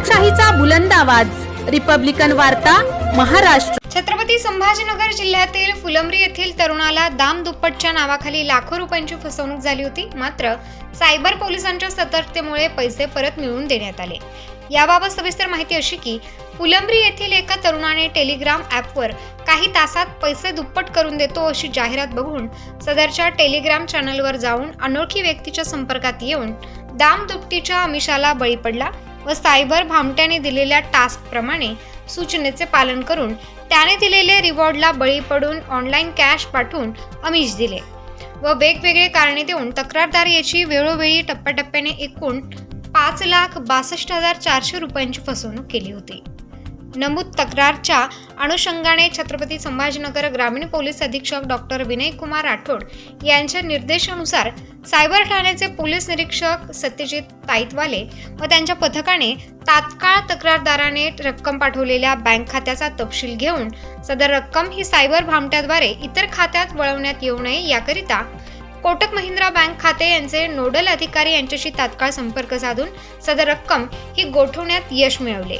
लोकशाहीचा बुलंद आवाज. रिपब्लिकन वार्ता महाराष्ट्र. छत्रपती संभाजीनगर जिल्ह्यातील फुलंब्री येथील तरुणाला दाम दुप्पटच्या नावाखाली लाखो रुपयांची फसवणूक झाली होती. मात्र सायबर पोलिसांच्या सतर्कतेमुळे पैसे परत मिळवून देण्यात आले. याबाबत सविस्तर माहिती अशी की फुलंब्री येथील एका तरुणाने टेलिग्राम ॲपवर काही तासात पैसे दुप्पट करून देतो अशी जाहिरात बघून सदरच्या टेलिग्राम चॅनलवर जाऊन अनोळखी व्यक्तीच्या संपर्कात येऊन दाम दुपटीच्या अमिषाला बळी पडला. व सायबर भामट्याने दिलेल्या टास्कप्रमाणे सूचनेचे पालन करून त्याने दिलेले रिवॉर्डला बळी पडून ऑनलाईन कॅश पाठवून अमिष दिले व वेगवेगळे कारणे देऊन तक्रारदार याची वेळोवेळी टप्प्याटप्प्याने एकूण पाच लाख बासष्ट हजार चारशे रुपयांची फसवणूक केली होती. नमूद तक्रारच्या अनुषंगाने छत्रपती संभाजीनगर ग्रामीण पोलीस अधीक्षक डॉक्टर विनय कुमार राठोड यांच्या निर्देशानुसार सायबर ठाण्याचे पोलीस निरीक्षक सत्यजित ताईतवाले व त्यांच्या पथकाने तात्काळ तक्रारदाराने रक्कम पाठवलेल्या बँक खात्याचा तपशील घेऊन सदर रक्कम ही सायबर भामट्याद्वारे इतर खात्यात वळवण्यात येऊ नये याकरिता कोटक महिंद्रा बँक खाते यांचे नोडल अधिकारी यांच्याशी तात्काळ संपर्क साधून सदर रक्कम ही गोठवण्यात यश मिळवले.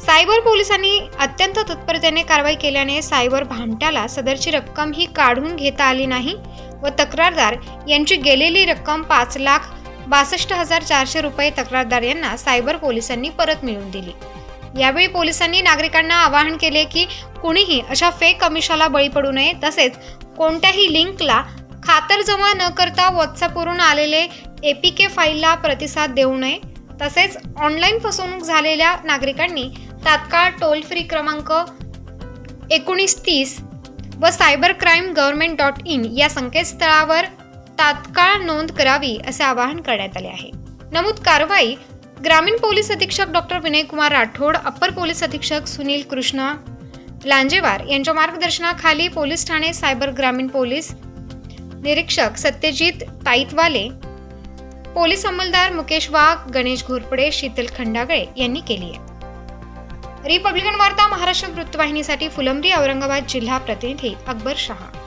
सायबर पोलिसांनी अत्यंत तत्परतेने कारवाई केल्याने सायबर भामट्याला सदरची रक्कम ही काढून घेता आली नाही व तक्रारदार यांची गेलेली रक्कम पाच लाख बासष्ट हजार चारशे रुपये तक्रारदार यांना सायबर पोलिसांनी परत मिळवून दिली. यावेळी पोलिसांनी नागरिकांना आवाहन केले की कुणीही अशा फेक अमिषाला बळी पडू नये तसेच कोणत्याही लिंकला खातरजमा न करता व्हॉट्सअपवरून आलेले एपीके फाईलला प्रतिसाद देऊ नये. तसेच ऑनलाईन फसवणूक झालेल्या नागरिकांनी तात्काळ टोल फ्री क्रमांक एकोणीस तीस व cyber crime government dot in या संकेतस्थळावर तात्काळ नोंद करावी असे आवाहन करण्यात आले आहे. नमूद कारवाई ग्रामीण पोलीस अधीक्षक doctor Vinaykumar Rathod upper police अधीक्षक सुनील कृष्ण लांजेवार यांच्या मार्गदर्शनाखाली पोलीस ठाणे सायबर ग्रामीण पोलीस निरीक्षक सत्यजित ताईतवाले पोलीस अंमलदार मुकेश वाघ गणेश घोरपडे शीतल खंडागळे यांनी केली आहे. रिपब्लिकन वार्ता महाराष्ट्र वृत्तवाहिनीसाठी फुलंब्री औरंगाबाद जिल्हा प्रतिनिधी अकबर शहा.